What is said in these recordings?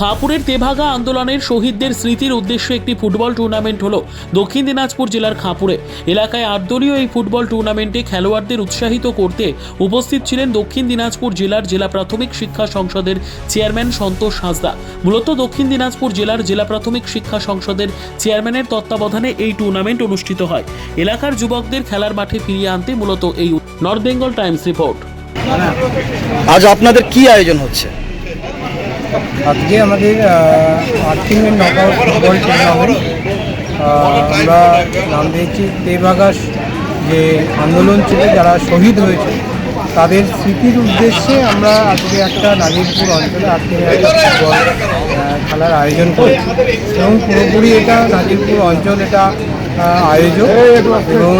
খাপুরের তেভাগা আন্দোলনের শহীদদের স্মৃতির উদ্দেশ্যে একটি ফুটবল টুর্নামেন্ট হলো দক্ষিণ দিনাজপুর জেলার খাপুরে। এলাকায় আটদলীয় এই ফুটবল টুর্নামেন্টে খেলোয়াড়দের উৎসাহিত করতে উপস্থিত ছিলেন দক্ষিণ দিনাজপুর জেলার জেলা প্রাথমিক শিক্ষা সংসদের চেয়ারম্যান সন্তোষ হাসদা। মূলত দক্ষিণ দিনাজপুর জেলার জেলা প্রাথমিক শিক্ষা সংসদের চেয়ারম্যানের তত্ত্বাবধানে এই টুর্নামেন্ট অনুষ্ঠিত হয়। এলাকার যুবকদের খেলার মাঠে ফিরিয়ে আনতে মূলত এই নর্থ বেঙ্গল টাইমস রিপোর্ট। আজ আপনাদের কি আয়োজন হচ্ছে? আজকে আমাদের আর্থিংয়ের নকআউট ফুটবল টুর্নামেন্ট আমরা নাম দিয়েছি তেবাগাস যে আন্দোলন ছিল, যারা শহীদ হয়েছে, তাদের স্মৃতির উদ্দেশ্যে আমরা আজকে একটা নাজিরপুর অঞ্চলে আর্থিংয়ের একটা ফুটবল খেলার আয়োজন করেছি। এবং পুরোপুরি এটা নাজিরপুর অঞ্চল, এটা আয়োজক। এবং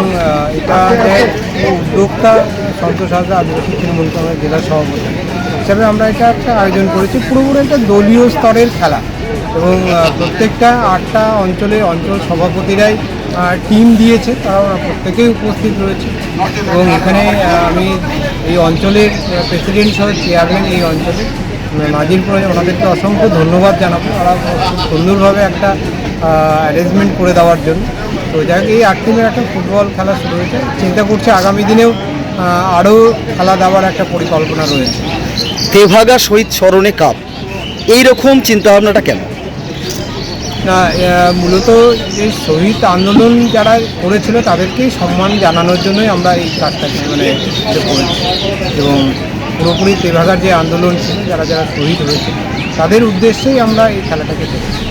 এটা উদ্যোক্তা সন্তোষ হাজরা, আদিবাসী তৃণমূল কংগ্রেস জেলা সভাপতি। হিসাবে আমরা এটা একটা আয়োজন করেছি। পুরোপুরি একটা দলীয় স্তরের খেলা। এবং প্রত্যেকটা আটটা অঞ্চলে অঞ্চল সভাপতিরাই টিম দিয়েছে। তারা প্রত্যেকেই উপস্থিত রয়েছে। এবং এখানে আমি এই অঞ্চলের প্রেসিডেন্ট সহ চেয়ারম্যান এই অঞ্চলে নাজিরপুরে ওনাদেরকে অসংখ্য ধন্যবাদ জানাব। ওরা খুব সুন্দরভাবে একটা অ্যারেঞ্জমেন্ট করে দেওয়ার জন্য। তো যাই এই আট টিমের একটা ফুটবল খেলা শুরু হয়েছে। চিন্তা করছি আগামী দিনেও আরও খেলা দেওয়ার একটা পরিকল্পনা রয়েছে। তেভাগা শহীদ স্মরণে কাপ। এইরকম চিন্তাভাবনাটা কেন? না মূলত এই শহীদ আন্দোলন যারা করেছিল তাদেরকেই সম্মান জানানোর জন্যই আমরা এই কাজটাকে মানে করেছি। এবং পুরোপুরি তেভাগার যে আন্দোলন ছিল, যারা যারা শহীদ হয়েছে, তাদের উদ্দেশ্যেই আমরা এই খেলাটাকে করেছি